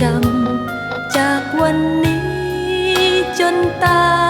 จำจากวันนี้จนตาย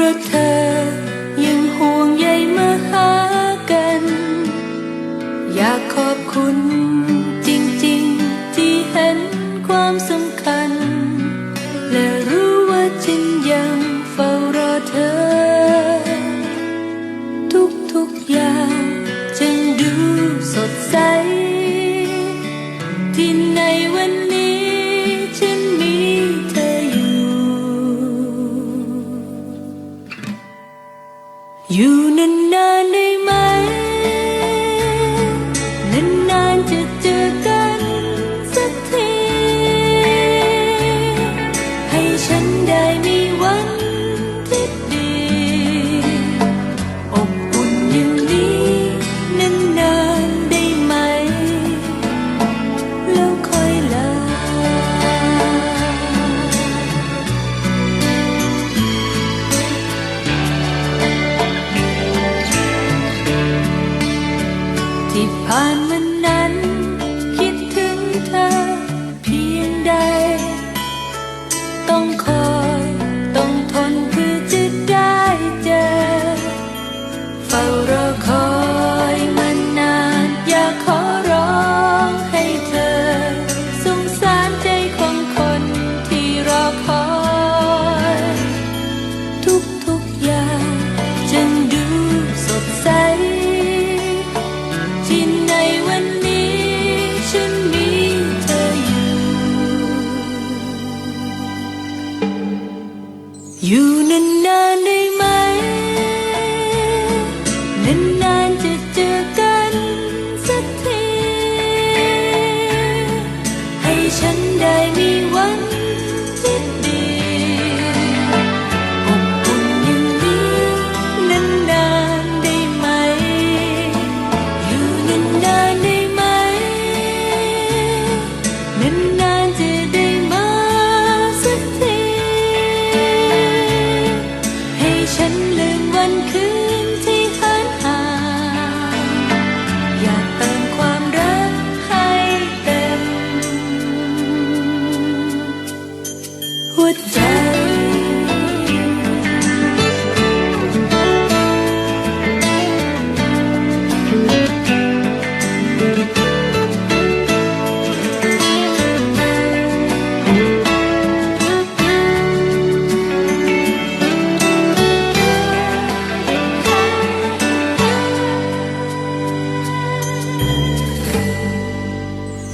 ราะเธอยังห่วงใยมาหากัน อยากขอบคุณ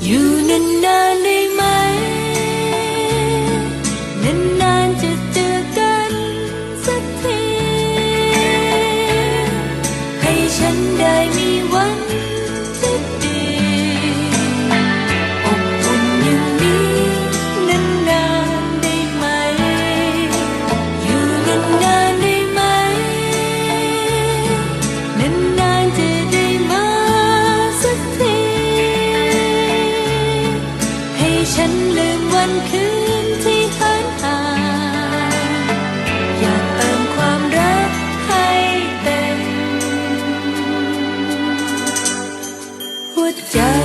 You know, หั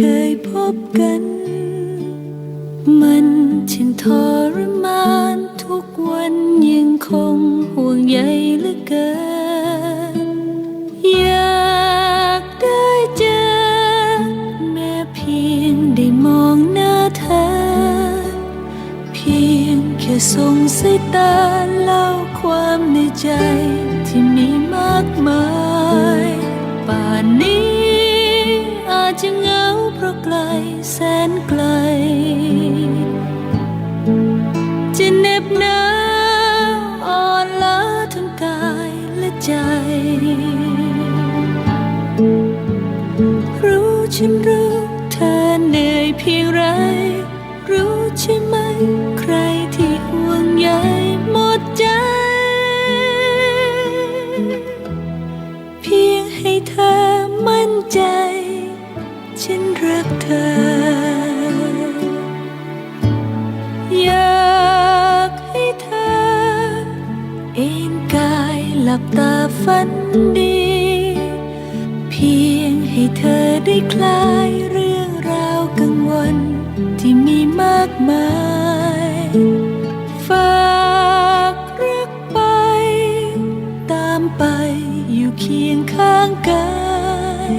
เคยพบกัน มันช่างทรมานทุกวันยังคงห่วงใยเหลือเกิน อยากได้เจอ แม้เพียงได้มองหน้าเธอ เพียงแค่ส่งสายตาเล่าความในใจ แสนไกล จะเน็บหนาอ่อนล้าทั้งกายและใจ รู้ฉันรู้ ฝันดี เพียงให้เธอได้คลายเรื่องราวกังวลที่มีมากมายฝากรักไป ตามไปอยู่เคียงข้างกาย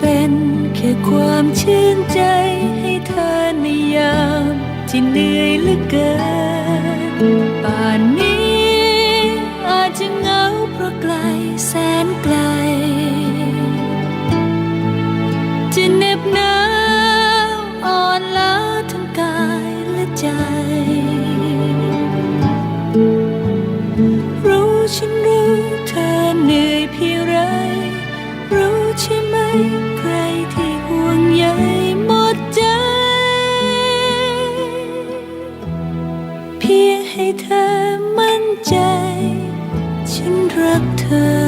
เป็นแค่ความชื่นใจให้เธอในยามที่เหนื่อยเหลือเกินป่านนี้ รั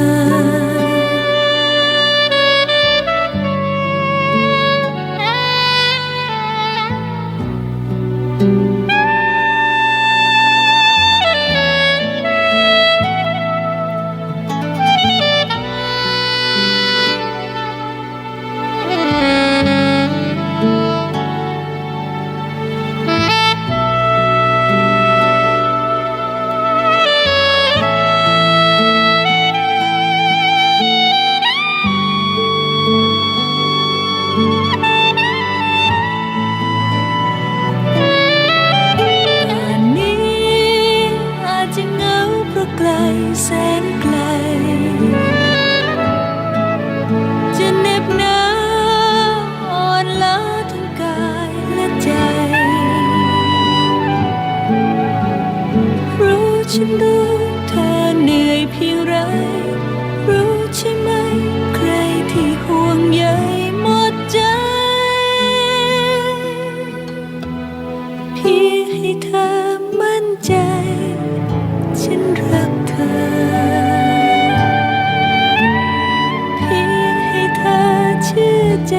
ใจ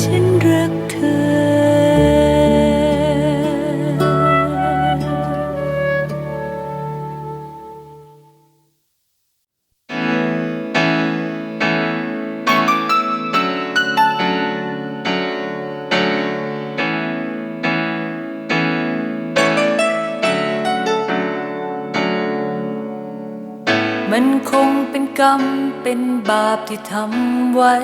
ฉันรักเธอมันคงเป็นกรรมเป็นบาปที่ทำ ไว้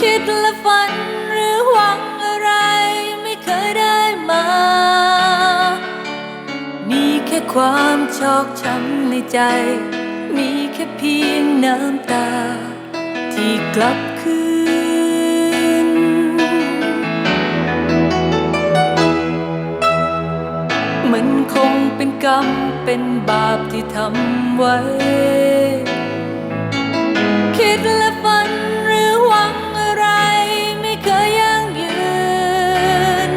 คิดและฝันหรือหวังอะไรไม่เคยได้มา มีแค่ความชอกช้ำในใจ มีแค่เพียงน้ำตา ที่กลับคืน มันคงเป็นกรรมเป็นบาปที่ทำไว้ คิดและฝันหรือหวังอะไรไม่เคยยั่งยืน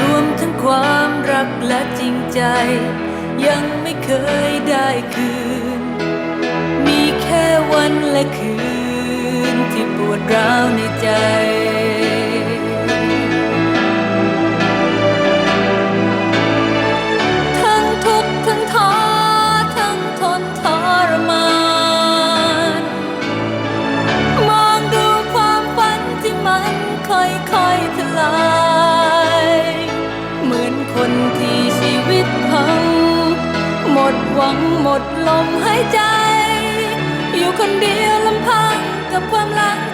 รวมทั้งความรักและจริงใจ ยังไม่เคยได้คืน มีแค่วันและคืนที่ปวดร้าวในใจ งหมดลมหายใจ อยู่คนเดียวลำพังกับความหลัง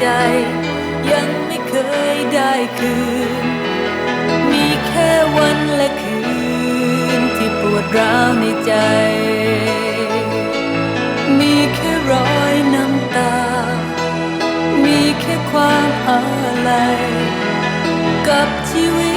ใจ ยังไม่เคยได้คืน มีแค่วันและคืน ที่ปวดร้าวในใจ มีแค่รอยน้ำตา มีแค่ความอาลัยกับชีวิต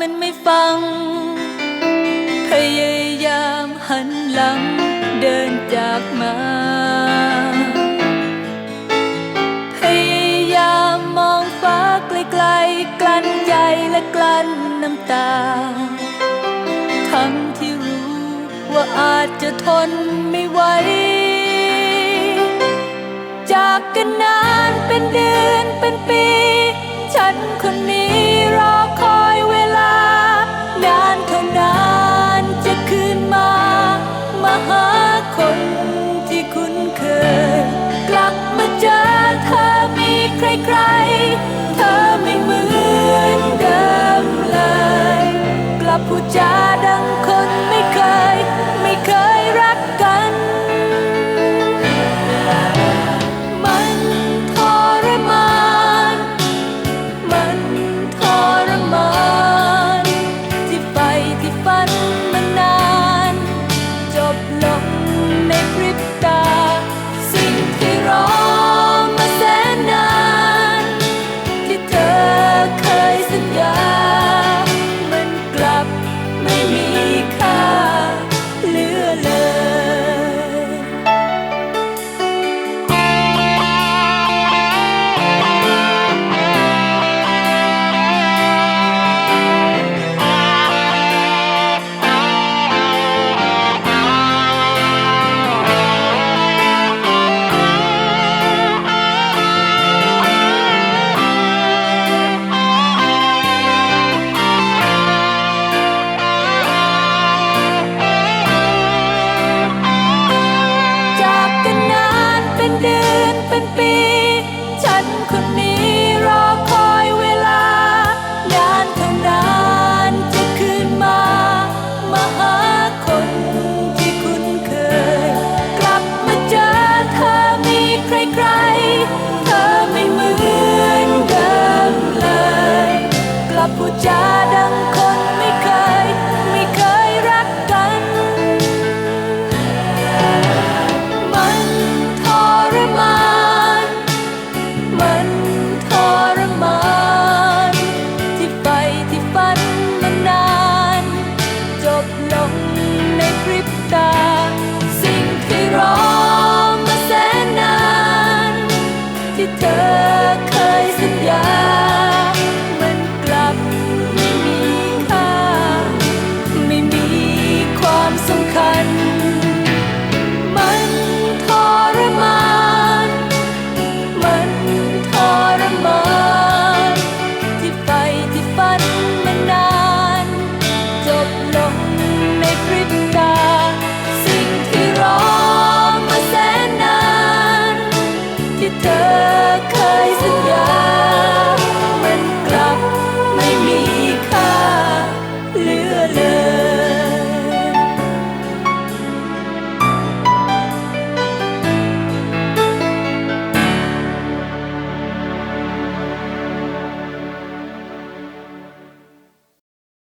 มันไม่ฟัง พยายามหันหลังเดินจากมา พยายามมองฟ้าไกลๆกลั้นใจและกลั้นน้ำตา ทั้งที่รู้ว่าอาจจะทนไม่ไหว จากกันนานเป็นเดือนเป็นปี ฉันคนนี้ กลั ๆ เธอไม่เหมือนเดิมเลย กลับพูดจา